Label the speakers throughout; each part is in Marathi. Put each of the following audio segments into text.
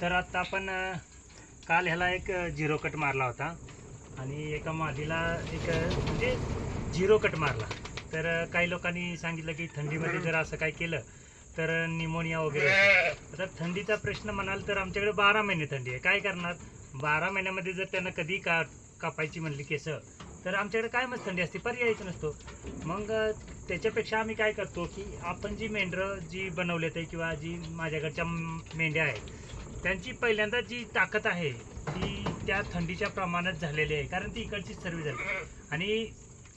Speaker 1: तर आत्ता आपण काल ह्याला एक झिरो कट मारला होता. आणि एका मादीला एक म्हणजे झिरो कट मारला. तर काही लोकांनी सांगितलं की थंडीमध्ये जर असं काय केलं तर निमोनिया वगैरे आता थंडीचा प्रश्न म्हणाल तर आमच्याकडे बारा महिने थंडी आहे. काय करणार? बारा महिन्यामध्ये जर त्यांना कधी का कापायची म्हणली केसं तर आमच्याकडे काय मग थंडी असते. पर्यायच नसतो. मग त्याच्यापेक्षा आम्ही काय करतो की आपण जी मेंढरं जी बनवलेत आहे किंवा जी माझ्याकडच्या मेंढ्या आहेत त्यांची पहिल्यांदा जी ताकद आहे ती त्या थंडीच्या प्रमाणात झालेली आहे. कारण ती इकडची सर्व झाली. आणि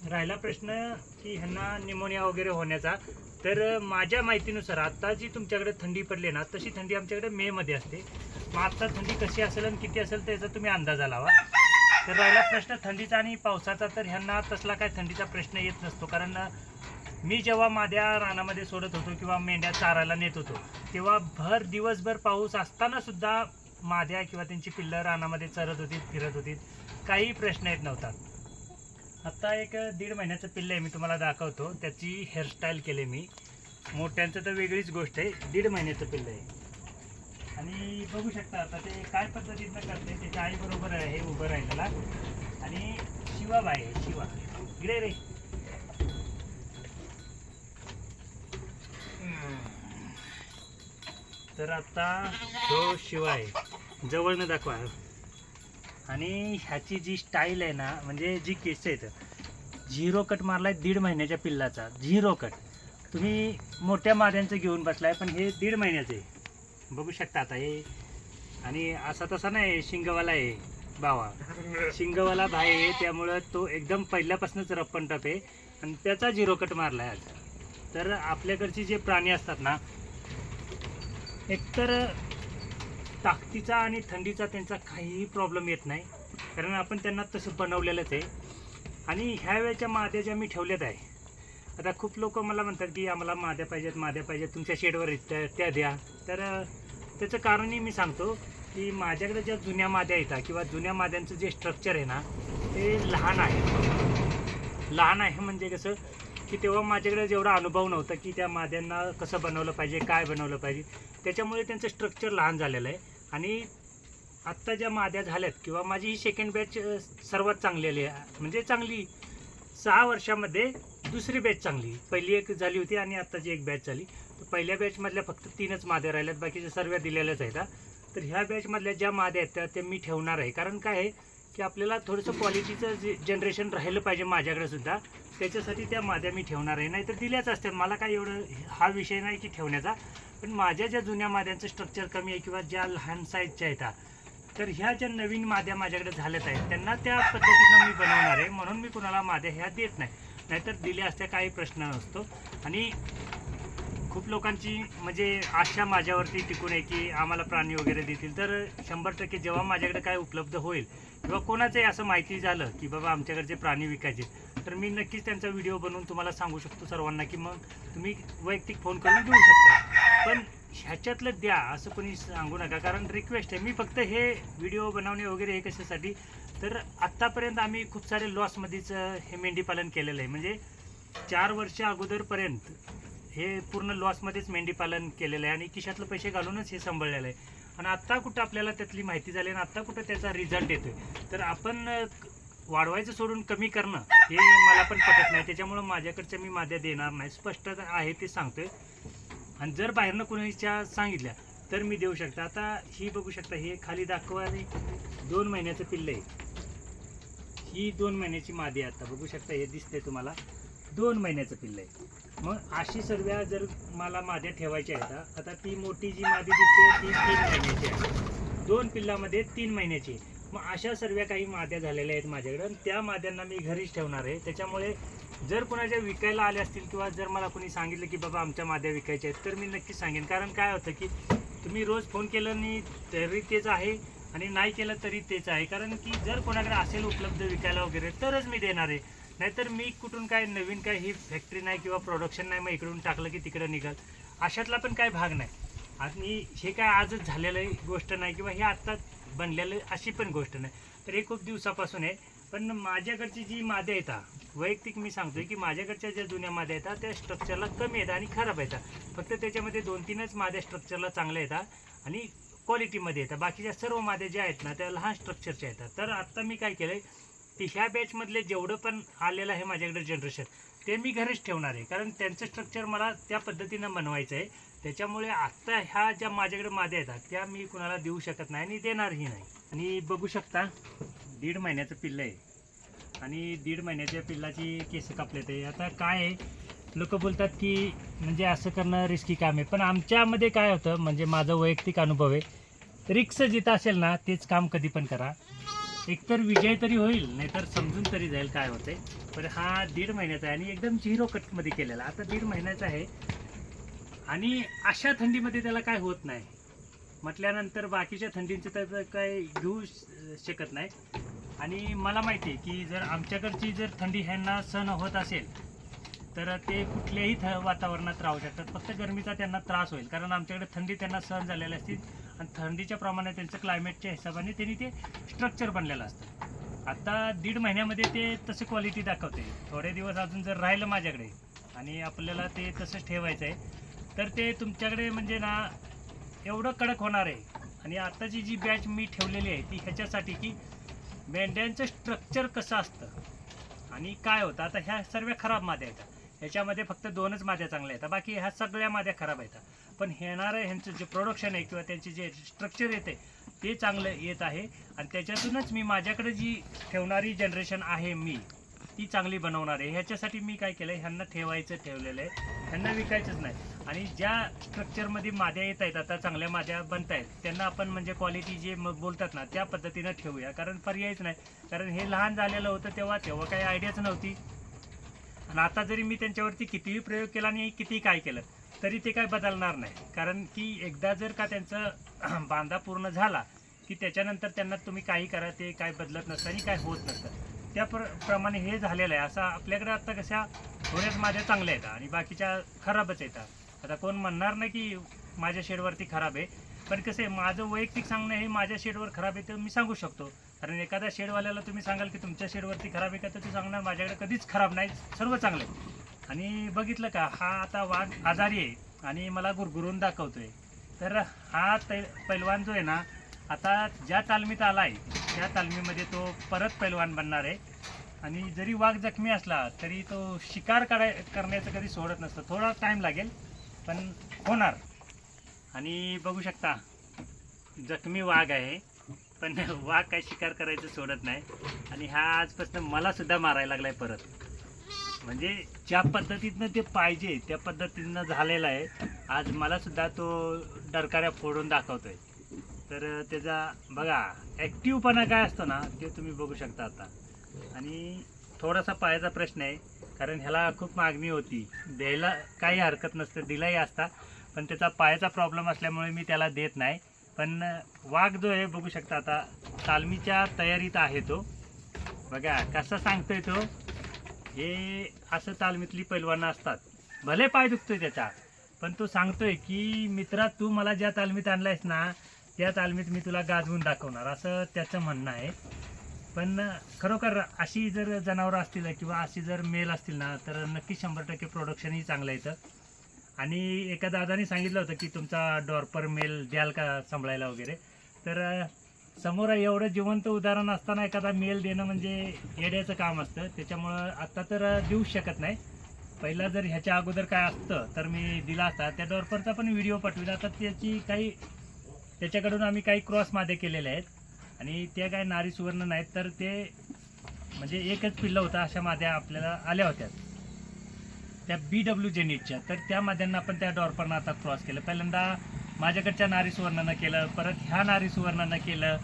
Speaker 1: राहिला प्रश्न की ह्यांना निमोनिया वगैरे होण्याचा. तर माझ्या माहितीनुसार आत्ता जी तुमच्याकडे थंडी पडली ना तशी थंडी आमच्याकडे मेमध्ये असते. मग आत्ता थंडी कशी असेल आणि किती असेल त्याचा तुम्ही अंदाज लावा. तर राहिला प्रश्न थंडीचा आणि पावसाचा. तर ह्यांना तसला काय थंडीचा प्रश्न येत नसतो. कारण मी जेव्हा माझ्या रानामध्ये सोडत होतो किंवा मेंढ्या चारायला नेत होतो तेव्हा भर दिवसभर पाऊस असताना सुद्धा माद्या किंवा त्यांची पिल्लं रानामध्ये चरत होती फिरत होती. काही प्रश्न येत नव्हता. आत्ता एक दीड महिन्याचं पिल्लं आहे मी तुम्हाला दाखवतो. त्याची हेअरस्टाईल केली मी. मोठ्यांचं तर वेगळीच गोष्ट आहे दीड महिन्याचं पिल्लं आहे. आणि बघू शकता आता ते काय पद्धतीनं करते त्याच्या आईबरोबर आहे उभं राहिलेला. आणि शिवाबाई आहे शिवा. इकडे रे. तर आता तो शिवाय आहे जवळनं दाखवा. आणि ह्याची जी स्टाईल आहे ना म्हणजे जी केस आहेत झिरो कट मारलाय दीड महिन्याच्या पिल्लाचा. झिरो कट तुम्ही मोठ्या माऱ्यांचं घेऊन बसलाय पण हे दीड महिन्याचं आहे. बघू शकता आता हे. आणि असा तसा नाही शिंगवाला आहे बावा शिंगवाला भाई आहे त्यामुळं तो एकदम पहिल्यापासूनच रप्पन टप आहे. आणि त्याचा झिरो कट मारलाय आज तर आपल्याकडचे जे प्राणी असतात ना एकतर ताकदीचा आणि थंडीचा त्यांचा काहीही प्रॉब्लेम येत नाही. कारण आपण त्यांना तसं बनवलेलंच आहे. आणि ह्या वेळेच्या माद्या ज्या मी ठेवल्यात आहे आता खूप लोक मला म्हणतात की आम्हाला माद्या पाहिजेत माद्या पाहिजेत तुमच्या शेडवर त्या त्या द्या. तर त्याचं कारणही मी सांगतो की माझ्याकडे ज्या जुन्या माद्या येतात किंवा जुन्या माद्यांचं जे स्ट्रक्चर आहे ना ते लहान आहे. लहान आहे म्हणजे कसं की तेव्हा माझ्याकडे जेवढा अनुभव नव्हता की त्या माद्यांना कसं बनवलं पाहिजे काय बनवलं पाहिजे त्याच्यामुळे त्यांचं स्ट्रक्चर लहान झालेलं आहे. आणि आत्ता ज्या माद्या झाल्यात किंवा माझी ही सेकंड बॅच सर्वात चांगलेली आहे. म्हणजे चांगली. सहा वर्षामध्ये दुसरी बॅच चांगली. पहिली एक झाली होती आणि आत्ताची एक बॅच झाली. तर पहिल्या बॅचमधल्या फक्त तीनच माद्या राहिल्यात बाकीच्या सर्व दिलेल्याच आहेत तर ह्या बॅचमधल्या ज्या माद्या आहेत त्या त्या मी ठेवणार आहे. कारण काय आहे? की आपल्याला थोडंसं क्वालिटीचं जे जनरेशन राहिलं पाहिजे माझ्याकडे सुद्धा त्याच्यासाठी त्या माद्या मी ठेवणार आहे. नाहीतर दिल्याच असतात मला काय एवढं हा विषय नाही की ठेवण्याचा. पण माझ्या ज्या जुन्या माद्यांचं स्ट्रक्चर कमी आहे किंवा ज्या लहान साईजच्या आहेत तर ह्या ज्या नवीन माद्या माझ्याकडे झाल्यात आहेत त्यांना त्या पद्धतीनं मी बनवणार आहे. म्हणून मी कुणाला माद्या ह्या देत नाही. नाहीतर दिल्या असत्या काही प्रश्न नसतो. आणि खूप लोकांची म्हणजे आशा माझ्यावरती टिकून आहे की आम्हाला प्राणी वगैरे देतील. तर शंभर टक्के जेव्हा माझ्याकडे काय उपलब्ध होईल किंवा कोणाचंही असं माहिती झालं की बाबा आमच्याकडचे प्राणी विकायचे तर मी नक्कीच त्यांचा व्हिडिओ बनवून तुम्हाला सांगू शकतो सर्वांना की मग तुम्ही वैयक्तिक फोन करून घेऊ शकता. पण ह्याच्यातलं द्या असं कोणी सांगू नका कारण रिक्वेस्ट आहे. मी फक्त हे व्हिडिओ बनवणे वगैरे हे कशासाठी? तर आत्तापर्यंत आम्ही खूप सारे लॉसमध्येच हे मेंढीपालन केलेलं आहे. म्हणजे चार वर्ष अगोदरपर्यंत हे पूर्ण लॉसमध्येच मेंढीपालन केलेलं आहे आणि खिशातलं पैसे घालूनच हे सांभाळलेलं आहे. आणि आत्ता कुठं आपल्याला त्यातली माहिती झाली आणि आत्ता कुठं त्याचा रिझल्ट येतोय. तर आपण वाढवायचं सोडून कमी करणं हे मला पण पटत नाही. त्याच्यामुळं माझ्याकडच्या मी माझ्या देणार नाही. स्पष्ट आहे ते सांगतोय. आणि जर बाहेरनं कोणाच्या सांगितल्या तर मी देऊ शकता. आता ही बघू शकता हे खाली दाखवा आणि दोन महिन्याचं पिल्लं आहे ही दोन महिन्याची मादी आहे आता. बघू शकता हे दिसतंय तुम्हाला. दोन महिन्याचं पिल्लं आहे. मग अशी सर्व जर मला माद्या ठेवायच्या आहेत आता ती मोठी जी मादी दिसते ती तीन महिन्याची आहे. दोन पिल्लामध्ये तीन महिन्याची आहे. मग अशा सर्व काही माद्या झालेल्या आहेत माझ्याकडे. त्या माद्यांना मी घरीच ठेवणार आहे. त्याच्यामुळे जर कोणाच्या विकायला आल्या असतील किंवा जर मला कोणी सांगितलं की बाबा आमच्या माद्या विकायच्या आहेत तर मी नक्कीच सांगेन. कारण काय होतं की तुम्ही रोज फोन केलं नाही तरी तेच आहे आणि नाही केलं तरी तेच आहे. कारण की जर कोणाकडे असेल उपलब्ध विकायला वगैरे तरच मी देणार आहे. नाहीतर मी कुठून काय नवीन काय ही फॅक्टरी नाही किंवा प्रोडक्शन नाही मग इकडून टाकलं की तिकडं निघाल. अशातला पण काय भाग नाही. आणि हे काय आजच झालेलं आहे गोष्ट नाही किंवा हे आत्ता बनलेलं अशी पण गोष्ट नाही. तर हे खूप दिवसापासून आहे. पण माझ्याकडची जी माद्या येतात वैयक्तिक मी सांगतोय की माझ्याकडच्या ज्या जुन्या माद्या येतात त्या स्ट्रक्चरला कमी येतात आणि खराब येतात फक्त त्याच्यामध्ये दोन तीनच माद्या स्ट्रक्चरला चांगल्या येतात आणि क्वालिटीमध्ये येतात बाकीच्या सर्व माद्या ज्या आहेत ना त्या लहान स्ट्रक्चरच्या येतात तर आत्ता मी काय केलं आहे की ह्या बॅचमधले जेवढं पण आलेलं आहे माझ्याकडे जनरेशन ते मी घरीच ठेवणार आहे. कारण त्यांचं स्ट्रक्चर मला त्या पद्धतीनं बनवायचं आहे. त्याच्यामुळे आत्ता ह्या ज्या माझ्याकडे माद्या येतात त्या मी कुणाला देऊ शकत नाही आणि देणारही नाही. आणि बघू शकता दीड महिन्याचं पिल्लं आहे. आणि दीड महिन्याच्या पिल्लाची केस कापले ते आता काय आहे? लोक बोलतात की म्हणजे असं करणं रिस्की काम आहे. पण आमच्यामध्ये काय होतं म्हणजे माझा वैयक्तिक अनुभव आहे. रिक्स जिथं असेल ना तेच काम कधी पण करा. एकतर विजय तरी होईल नाहीतर समजून तरी जाईल काय होते पण हा दीड महिन्याचा आहे आणि एकदम झिरो कटमध्ये केलेला. आता दीड महिन्याचा आहे. आणि अशा थंडीमध्ये त्याला काय होत नाही. म्हटल्यानंतर बाकीच्या थंडींचं तर काय घेऊ शकत नाही. आणि मला माहिती आहे की जर आमच्याकडची जर थंडी ह्यांना सहन होत असेल तर ते कुठल्याही थ वातावरणात राहू शकतात. फक्त गरमीचा त्यांना त्रास होईल. कारण आमच्याकडे थंडी त्यांना सहन झालेली असते. आणि थंडीच्या प्रमाणे त्यांचं क्लायमेटच्या हिशोबाने त्यांनी ते स्ट्रक्चर बनलेलं असतं. आता दीड महिन्यामध्ये ते तसं क्वालिटी दाखवते थोडे दिवस अजून जर राहिलं माझ्याकडे आणि आपल्याला ते तसंच ठेवायचं आहे तर ते तुमच्याकडे म्हणजे ना एवढं कडक होणार आहे. आणि आताची जी बॅच मी ठेवलेली आहे ती ह्याच्यासाठी की मेंढ्यांचं स्ट्रक्चर कसं असतं आणि काय होतं? आता ह्या सर्व खराब माद्या येतात. ह्याच्यामध्ये फक्त दोनच माद्या चांगल्या आहेत. बाकी ह्या सगळ्या माद्या खराब आहेत. पण येणारं ह्यांचं जे प्रोडक्शन आहे किंवा त्यांचे जे स्ट्रक्चर येते ते चांगलं येत आहे. आणि त्याच्यातूनच मी माझ्याकडे जी ठेवणारी जनरेशन आहे मी ती चांगली बनवणार आहे. ह्याच्यासाठी मी काय केलं ह्यांना ठेवायचं ठेवलेलं आहे. ह्यांना विकायचंच नाही. आणि ज्या स्ट्रक्चरमध्ये माद्या येत आहेत आता चांगल्या माद्या बनत आहेत त्यांना आपण म्हणजे क्वालिटी जे मग बोलतात ना त्या पद्धतीनं ठेवूया. कारण पर्यायच नाही. कारण हे लहान झालेलं होतं तेव्हा तेव्हा काही आयडियाच नव्हती. आणि आता जरी मी त्यांच्यावरती कितीही प्रयोग केला आणि कितीही काय केलं तरी ते काय बदलणार नाही. कारण की एकदा जर का त्यांचं बांधा पूर्ण झाला की त्याच्यानंतर त्यांना तुम्ही काही करा ते काय बदलत नसतं आणि काय होत नसतं. त्या प्र प्रमाणे हे झालेलं आहे. असं आपल्याकडे आता कशा थोड्याच माझ्या चांगल्या येतात आणि बाकीच्या खराबच येतात आता कोण म्हणणार नाही की माझ्या शेडवरती खराब आहे. पण कसं आहे माझं वैयक्तिक सांगणं हे माझ्या शेडवर खराब आहे तर मी सांगू शकतो. कारण एखाद्या शेडवाल्याला तुम्ही सांगाल की तुमच्या शेडवरती खराब आहे का तर ते सांगणार माझ्याकडे कधीच खराब नाही सर्व चांगलं आहे. आणि बघितलं का हा आता वाघ आजारी आहे आणि मला गुरगुरून दाखवतोय. तर हा तै पैलवान जो आहे ना आता ज्या तालमीत आला आहे त्या तालमीमध्ये तो परत पैलवान बनणार आहे. आणि जरी वाघ जखमी असला तरी तो शिकार कराय करण्याचं कधी सोडत नसतं. थोडा टाईम लागेल पण होणार. आणि बघू शकता जखमी वाघ आहे. पण वाघ काय शिकार करायचं सोडत नाही. आणि हा आजपासून मला सुद्धा मारायला लागलाय परत. म्हणजे ज्या पद्धतीतनं ते पाहिजे त्या पद्धतीनं झालेलं आहे. आज मला सुद्धा तो डरकाऱ्या फोडून दाखवतोय. तर त्याचा बघा ॲक्टिवपणा काय असतो ना ते तुम्ही बघू शकता आता. आणि थोडासा पायाचा प्रश्न आहे कारण ह्याला खूप मागणी होती. द्यायला काही हरकत नसतं दिलाही असता. पण त्याचा पायाचा प्रॉब्लेम असल्यामुळे मी त्याला देत नाही. पण वाघ जो आहे बघू शकता आता तालमीच्या तयारीत आहे तो. बघा कसं सांगतोय तो? हे असं तालमीतली पैलवानं असतात. भले पाय दुखतोय त्याचा पण तो सांगतोय की मित्रा तू मला ज्या तालमीत आणलायस ना त्या तालमीत मी तुला गाजवून दाखवणार. असं त्याचं म्हणणं आहे. पण खरोखर अशी जर जनावरं असतील किंवा अशी जर मेल असतील ना तर नक्की शंभर टक्के प्रोडक्शनही चांगलं येतं आणि एका दादाने सांगितलं होतं की तुमचा डॉर्पर मेल द्याल का सांभाळायला वगैरे. तर समोर एवढं जिवंत उदाहरण असताना एखादा मेल देणं म्हणजे येड्याचं काम असतं. त्याच्यामुळं आत्ता तर देऊच शकत नाही. पहिला जर ह्याच्या अगोदर काय असतं तर मी दिला असता. त्या डॉर्परचा पण व्हिडिओ पाठविला तर त्याची काही त्याच्याकडून आम्ही काही क्रॉस मादे केलेले आहेत. आणि त्या काय नारी सुवर्ण नाहीत तर ते म्हणजे एकच पिल्लं होता अशा माद्या आपल्याला आल्या होत्या. त्या बी डब्ल्यू जेनिटच्या तर त्या माद्यांना आपण त्या डॉर्परनं आता क्रॉस केलं. पहिल्यांदा माझ्याकडच्या नारी सुवर्णानं केलं परत ह्या नारी सुवर्णानं केलं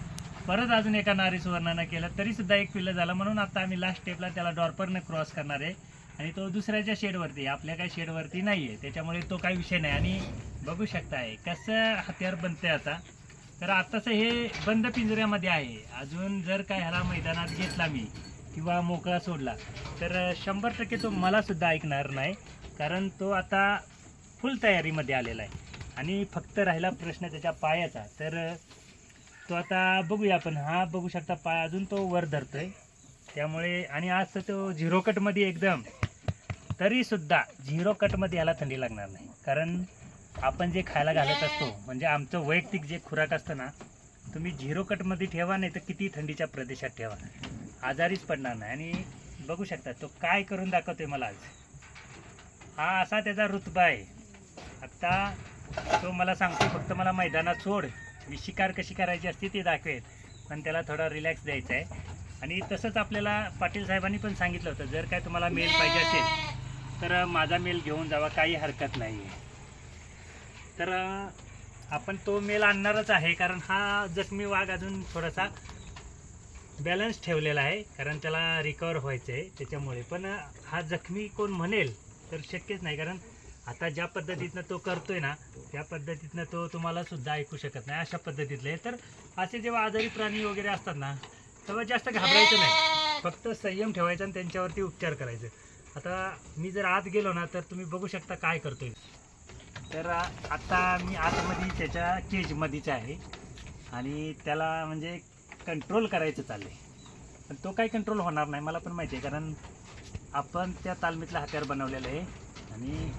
Speaker 1: परत अजून एका नारी सुवर्णानं केलं तरी सुद्धा एक पिल्लं झाला. म्हणून आता आम्ही लास्ट स्टेपला त्याला डॉर्परनं क्रॉस करणार आहे. आणि तो दुसऱ्याच्या शेडवरती आहे. आपल्या काही शेडवरती नाही आहे. त्याच्यामुळे तो काही विषय नाही. आणि बघू शकता आहे कसं हत्यार बनतंय आता. तर आत्ताचं हे बंद पिंजऱ्यामध्ये आहे. अजून जर काय ह्याला मैदानात घेतला मी किंवा मोकळा सोडला. तर शंभर टक्के तो मला सुद्धा ऐकणार नाही. कारण तो आता फुल तयारीमध्ये आलेला आहे. आणि फक्त राहिला प्रश्न त्याच्या पायाचा. तर तो आता बघूया आपण. हा बघू शकता पाय अजून तो वर धरतोय. त्यामुळे आणि आज तर तो झिरो कटमध्ये एकदम. तरीसुद्धा झिरो कटमध्ये याला थंडी लागणार नाही. कारण आपण जे खायला घालत असतो म्हणजे आमचं वैयक्तिक जे खुराक असतं ना तुम्ही झिरो कटमध्ये ठेवा नाही तर किती थंडीच्या प्रदेशात ठेवा. आजारीच पडणार नाही. आणि बघू शकता तो काय करून दाखवतोय मला आज. हा असा त्याचा रुतबा आहे. आत्ता तो मला सांगतो फक्त मला मैदानात सोड. मी शिकार कशी करायची असते ते दाखवेल. पण त्याला थोडा रिलॅक्स द्यायचा आहे. आणि तसंच आपल्याला पाटील साहेबांनी पण सांगितलं होतं जर काय तुम्हाला मेल पाहिजे असेल तर माझा मेल घेऊन जावा काही हरकत नाही आहे तर आपण तो मेल आणणारच आहे कारण हा जखमी वाघ अजून थोडासा बॅलन्स ठेवलेला आहे कारण त्याला रिकवर व्हायचं आहे त्याच्यामुळे. पण हा जखमी कोण म्हणेल तर शक्यच नाही कारण आता ज्या पद्धतीतनं तो करतोय ना त्या पद्धतीतनं तो तुम्हाला सुद्धा ऐकू शकत नाही अशा पद्धतीतले. तर असे जेव्हा आजारी प्राणी वगैरे असतात ना तेव्हा जास्त घाबरायचं नाही. फक्त संयम ठेवायचा आणि त्यांच्यावरती उपचार करायचं. आता मी जर आत गेलो ना तर तुम्ही बघू शकता काय करतोय. तर आत्ता आता मी आतमध्ये त्याच्या केजमध्येच आहे. आणि त्याला म्हणजे कंट्रोल करायचं चाललंय. पण तो काही कंट्रोल होणार नाही मला पण माहिती आहे. कारण आपण त्या तालमीतलं हत्यार बनवलेलं आहे आणि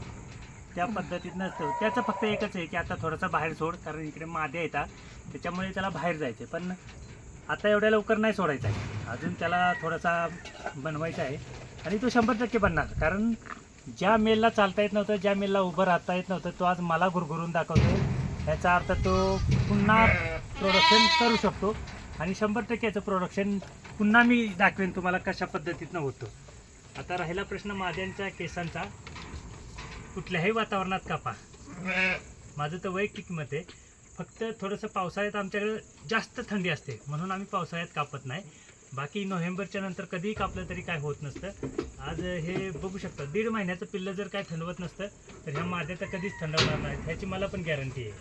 Speaker 1: त्या पद्धतीतनं तो त्याचं फक्त एकच आहे की आता थोडासा बाहेर सोड कारण इकडे माद्या येतात त्याच्यामुळे त्याला बाहेर जायचं आहे पण आता एवढ्या लवकर नाही सोडायचा आहे. अजून त्याला थोडासा बनवायचा आहे. आणि तो शंभर टक्के बनणार. कारण ज्या मेलला चालता येत नव्हतं ज्या मेलला उभं राहता येत नव्हतं तो आज मला गुरगुरून दाखवतो याचा अर्थ तो पुन्हा प्रोडक्शन करू शकतो. आणि शंभर टक्के याचं प्रोडक्शन पुन्हा मी दाखवेन तुम्हाला कशा पद्धतीनं होतं. आता राहिला प्रश्न माद्यांच्या केसांचा. कुठल्याही वातावरणात कापा. माझं तर वैयक्तिक मत आहे. फक्त थोडंसं पावसाळ्यात आमच्याकडे जास्त थंडी असते म्हणून आम्ही पावसाळ्यात कापत नाही. बाकी नोव्हेंबरच्या नंतर कधीही कापलं तरी काय होत नसतं. आज हे बघू शकता दीड महिन्याचं पिल्लं जर काय थंडवत नसतं तर ह्या माद्या तर कधीच थंडवणार नाहीत ह्याची मला पण गॅरंटी आहे.